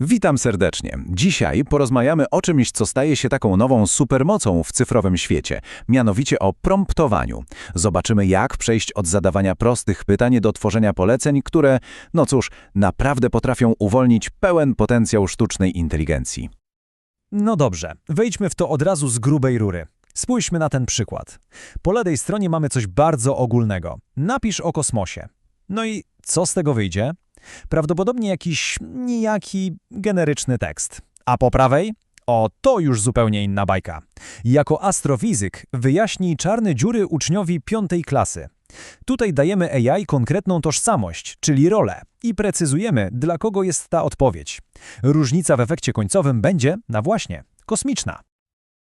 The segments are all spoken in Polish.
Witam serdecznie. Dzisiaj porozmawiamy o czymś, co staje się taką nową supermocą w cyfrowym świecie, mianowicie o promptowaniu. Zobaczymy, jak przejść od zadawania prostych pytań do tworzenia poleceń, które, no cóż, naprawdę potrafią uwolnić pełen potencjał sztucznej inteligencji. No dobrze, wejdźmy w to od razu z grubej rury. Spójrzmy na ten przykład. Po lewej stronie mamy coś bardzo ogólnego. Napisz o kosmosie. No i co z tego wyjdzie? Prawdopodobnie jakiś nijaki generyczny tekst. A po prawej? O, to już zupełnie inna bajka. Jako astrofizyk wyjaśnij czarne dziury uczniowi piątej klasy. Tutaj dajemy AI konkretną tożsamość, czyli rolę i precyzujemy, dla kogo jest ta odpowiedź. Różnica w efekcie końcowym będzie, na właśnie, kosmiczna.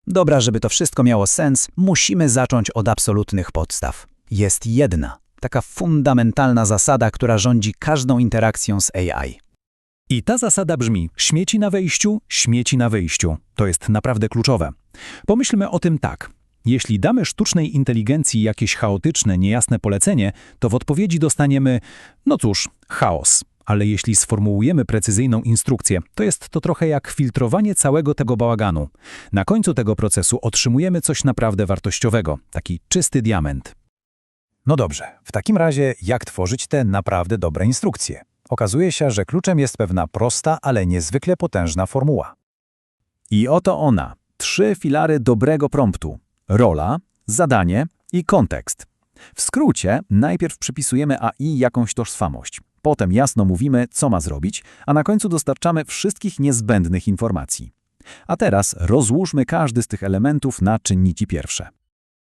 Dobra, żeby to wszystko miało sens, musimy zacząć od absolutnych podstaw. Jest jedna, taka fundamentalna zasada, która rządzi każdą interakcją z AI. I ta zasada brzmi: śmieci na wejściu, śmieci na wyjściu. To jest naprawdę kluczowe. Pomyślmy o tym tak. Jeśli damy sztucznej inteligencji jakieś chaotyczne, niejasne polecenie, to w odpowiedzi dostaniemy, no cóż, chaos. Ale jeśli sformułujemy precyzyjną instrukcję, to jest to trochę jak filtrowanie całego tego bałaganu. Na końcu tego procesu otrzymujemy coś naprawdę wartościowego, taki czysty diament. No dobrze, w takim razie jak tworzyć te naprawdę dobre instrukcje? Okazuje się, że kluczem jest pewna prosta, ale niezwykle potężna formuła. I oto ona. Trzy filary dobrego promptu. Rola, zadanie i kontekst. W skrócie, najpierw przypisujemy AI jakąś tożsamość. Potem jasno mówimy, co ma zrobić, a na końcu dostarczamy wszystkich niezbędnych informacji. A teraz rozłóżmy każdy z tych elementów na czynniki pierwsze.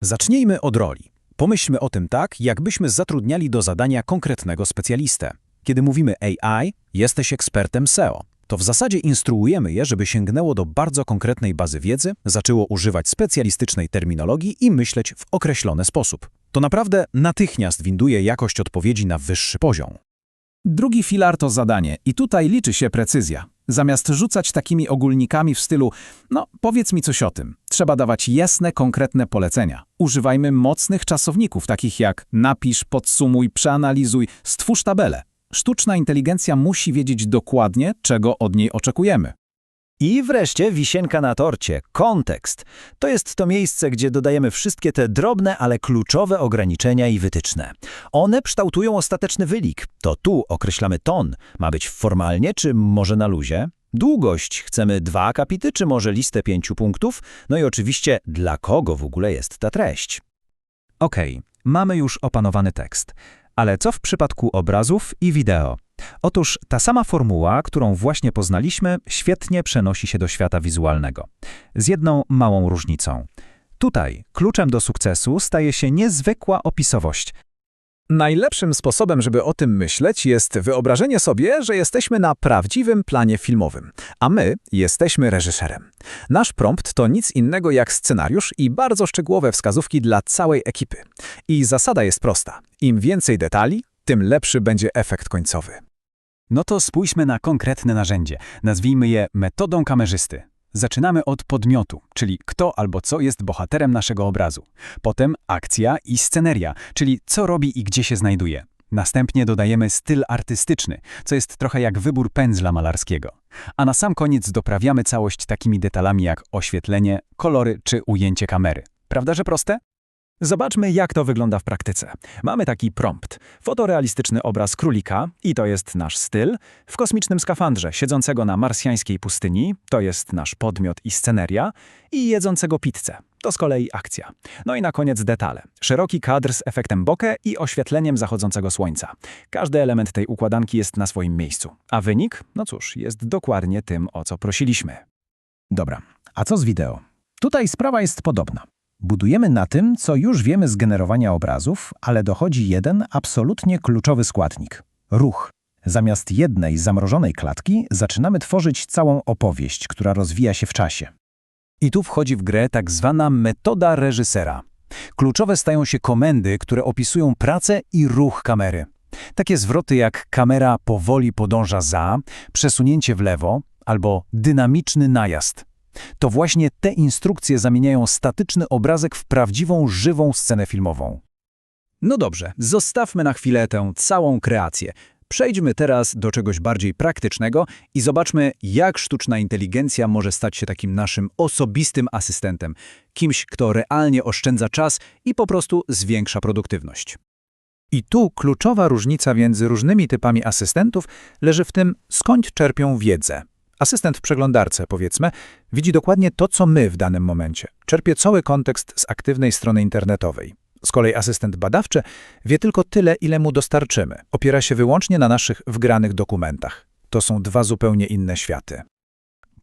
Zacznijmy od roli. Pomyślmy o tym tak, jakbyśmy zatrudniali do zadania konkretnego specjalistę. Kiedy mówimy AI, jesteś ekspertem SEO, to w zasadzie instruujemy je, żeby sięgnęło do bardzo konkretnej bazy wiedzy, zaczęło używać specjalistycznej terminologii i myśleć w określony sposób. To naprawdę natychmiast winduje jakość odpowiedzi na wyższy poziom. Drugi filar to zadanie i tutaj liczy się precyzja. Zamiast rzucać takimi ogólnikami w stylu, no powiedz mi coś o tym, trzeba dawać jasne, konkretne polecenia. Używajmy mocnych czasowników, takich jak napisz, podsumuj, przeanalizuj, stwórz tabelę. Sztuczna inteligencja musi wiedzieć dokładnie, czego od niej oczekujemy. I wreszcie wisienka na torcie, kontekst. To jest to miejsce, gdzie dodajemy wszystkie te drobne, ale kluczowe ograniczenia i wytyczne. One kształtują ostateczny wynik. To tu określamy ton. Ma być formalnie, czy może na luzie? Długość. Chcemy dwa akapity, czy może listę pięciu punktów? No i oczywiście, dla kogo w ogóle jest ta treść? Okej, mamy już opanowany tekst. Ale co w przypadku obrazów i wideo? Otóż ta sama formuła, którą właśnie poznaliśmy, świetnie przenosi się do świata wizualnego. Z jedną małą różnicą. Tutaj kluczem do sukcesu staje się niezwykła opisowość. Najlepszym sposobem, żeby o tym myśleć, jest wyobrażenie sobie, że jesteśmy na prawdziwym planie filmowym, a my jesteśmy reżyserem. Nasz prompt to nic innego jak scenariusz i bardzo szczegółowe wskazówki dla całej ekipy. I zasada jest prosta. Im więcej detali, tym lepszy będzie efekt końcowy. No to spójrzmy na konkretne narzędzie. Nazwijmy je metodą kamerzysty. Zaczynamy od podmiotu, czyli kto albo co jest bohaterem naszego obrazu. Potem akcja i sceneria, czyli co robi i gdzie się znajduje. Następnie dodajemy styl artystyczny, co jest trochę jak wybór pędzla malarskiego. A na sam koniec doprawiamy całość takimi detalami jak oświetlenie, kolory czy ujęcie kamery. Prawda, że proste? Zobaczmy, jak to wygląda w praktyce. Mamy taki prompt. Fotorealistyczny obraz królika, i to jest nasz styl. W kosmicznym skafandrze, siedzącego na marsjańskiej pustyni, to jest nasz podmiot i sceneria. I jedzącego pizzę, to z kolei akcja. No i na koniec detale. Szeroki kadr z efektem bokeh i oświetleniem zachodzącego słońca. Każdy element tej układanki jest na swoim miejscu. A wynik? No cóż, jest dokładnie tym, o co prosiliśmy. Dobra, a co z wideo? Tutaj sprawa jest podobna. Budujemy na tym, co już wiemy z generowania obrazów, ale dochodzi jeden absolutnie kluczowy składnik – ruch. Zamiast jednej zamrożonej klatki zaczynamy tworzyć całą opowieść, która rozwija się w czasie. I tu wchodzi w grę tak zwana metoda reżysera. Kluczowe stają się komendy, które opisują pracę i ruch kamery. Takie zwroty jak kamera powoli podąża za, przesunięcie w lewo albo dynamiczny najazd. To właśnie te instrukcje zamieniają statyczny obrazek w prawdziwą, żywą scenę filmową. No dobrze, zostawmy na chwilę tę całą kreację. Przejdźmy teraz do czegoś bardziej praktycznego i zobaczmy, jak sztuczna inteligencja może stać się takim naszym osobistym asystentem, kimś, kto realnie oszczędza czas i po prostu zwiększa produktywność. I tu kluczowa różnica między różnymi typami asystentów leży w tym, skąd czerpią wiedzę. Asystent w przeglądarce, powiedzmy, widzi dokładnie to, co my w danym momencie. Czerpie cały kontekst z aktywnej strony internetowej. Z kolei asystent badawczy wie tylko tyle, ile mu dostarczymy. Opiera się wyłącznie na naszych wgranych dokumentach. To są dwa zupełnie inne światy.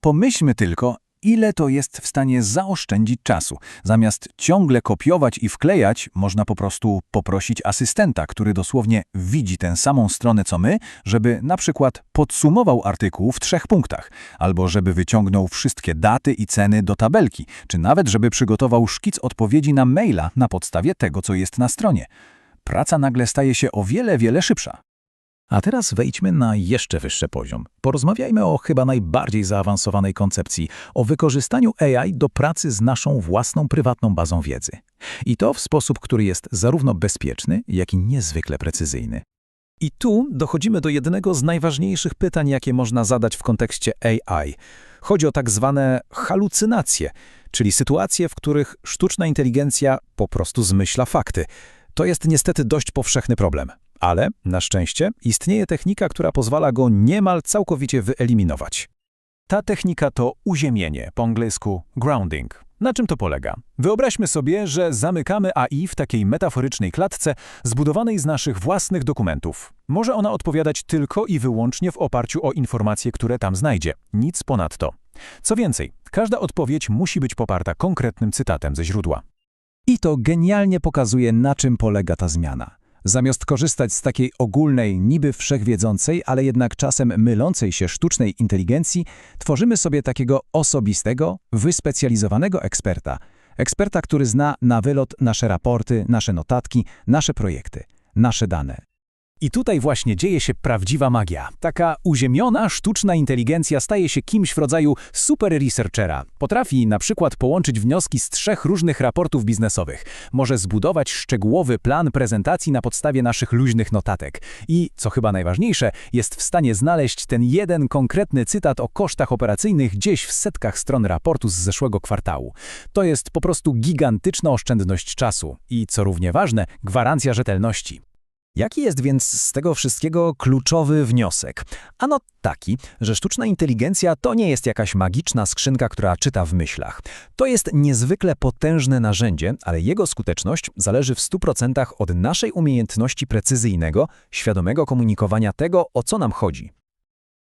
Pomyślmy tylko, ile to jest w stanie zaoszczędzić czasu. Zamiast ciągle kopiować i wklejać, można po prostu poprosić asystenta, który dosłownie widzi tę samą stronę co my, żeby na przykład podsumował artykuł w trzech punktach, albo żeby wyciągnął wszystkie daty i ceny do tabelki, czy nawet żeby przygotował szkic odpowiedzi na maila na podstawie tego, co jest na stronie. Praca nagle staje się o wiele, wiele szybsza. A teraz wejdźmy na jeszcze wyższy poziom. Porozmawiajmy o chyba najbardziej zaawansowanej koncepcji, o wykorzystaniu AI do pracy z naszą własną prywatną bazą wiedzy. I to w sposób, który jest zarówno bezpieczny, jak i niezwykle precyzyjny. I tu dochodzimy do jednego z najważniejszych pytań, jakie można zadać w kontekście AI. Chodzi o tak zwane halucynacje, czyli sytuacje, w których sztuczna inteligencja po prostu zmyśla fakty. To jest niestety dość powszechny problem. Ale, na szczęście, istnieje technika, która pozwala go niemal całkowicie wyeliminować. Ta technika to uziemienie, po angielsku grounding. Na czym to polega? Wyobraźmy sobie, że zamykamy AI w takiej metaforycznej klatce zbudowanej z naszych własnych dokumentów. Może ona odpowiadać tylko i wyłącznie w oparciu o informacje, które tam znajdzie. Nic ponadto. Co więcej, każda odpowiedź musi być poparta konkretnym cytatem ze źródła. I to genialnie pokazuje, na czym polega ta zmiana. Zamiast korzystać z takiej ogólnej, niby wszechwiedzącej, ale jednak czasem mylącej się sztucznej inteligencji, tworzymy sobie takiego osobistego, wyspecjalizowanego eksperta. Eksperta, który zna na wylot nasze raporty, nasze notatki, nasze projekty, nasze dane. I tutaj właśnie dzieje się prawdziwa magia. Taka uziemiona, sztuczna inteligencja staje się kimś w rodzaju super researchera. Potrafi na przykład połączyć wnioski z trzech różnych raportów biznesowych. Może zbudować szczegółowy plan prezentacji na podstawie naszych luźnych notatek. I, co chyba najważniejsze, jest w stanie znaleźć ten jeden konkretny cytat o kosztach operacyjnych gdzieś w setkach stron raportu z zeszłego kwartału. To jest po prostu gigantyczna oszczędność czasu i, co równie ważne, gwarancja rzetelności. Jaki jest więc z tego wszystkiego kluczowy wniosek? Ano taki, że sztuczna inteligencja to nie jest jakaś magiczna skrzynka, która czyta w myślach. To jest niezwykle potężne narzędzie, ale jego skuteczność zależy w 100% od naszej umiejętności precyzyjnego, świadomego komunikowania tego, o co nam chodzi.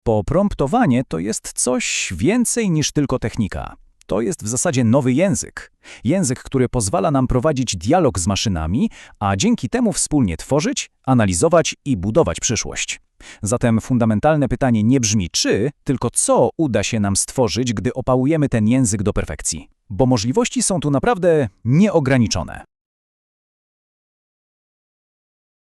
Popromptowanie to jest coś więcej niż tylko technika. To jest w zasadzie nowy język. Język, który pozwala nam prowadzić dialog z maszynami, a dzięki temu wspólnie tworzyć, analizować i budować przyszłość. Zatem fundamentalne pytanie nie brzmi czy, tylko co uda się nam stworzyć, gdy opałujemy ten język do perfekcji. Bo możliwości są tu naprawdę nieograniczone.